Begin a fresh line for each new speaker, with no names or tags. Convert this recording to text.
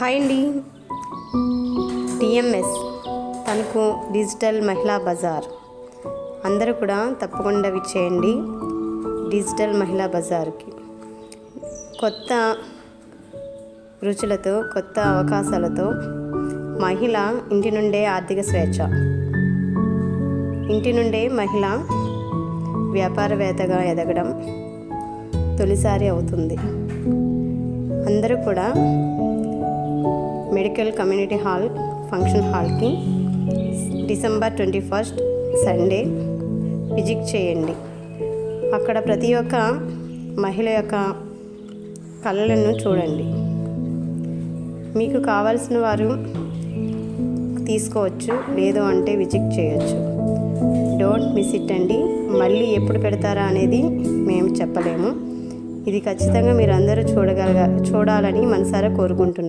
Hi అండి. TMS Tanuku digital మహిళా బజార్. అందరూ కూడా తప్పకుండా విచ్చేయండి డిజిటల్ మహిళా బజార్కి. కొత్త రుచులతో కొత్త అవకాశాలతో మహిళ ఇంటి నుండే ఆర్థిక స్వేచ్ఛ. ఇంటి నుండే మహిళ వ్యాపారవేత్తగా ఎదగడం తొలిసారి అవుతుంది. అందరూ కూడా మెడికల్ కమ్యూనిటీ హాల్ ఫంక్షన్ హాల్కి December twenty first Sunday visit చేయండి. అక్కడ ప్రతి ఒక్క మహిళ యొక్క కళలను చూడండి. మీకు కావాల్సిన వారు తీసుకోవచ్చు లేదు అంటే విజిట్ చేయొచ్చు. డోంట్ మిస్ ఇట్ అండి. మళ్ళీ ఎప్పుడు పెడతారా అనేది మేము చెప్పలేము. ఇది ఖచ్చితంగా మీరు అందరూ చూడగలగా చూడాలని మనసారా కోరుకుంటున్నాను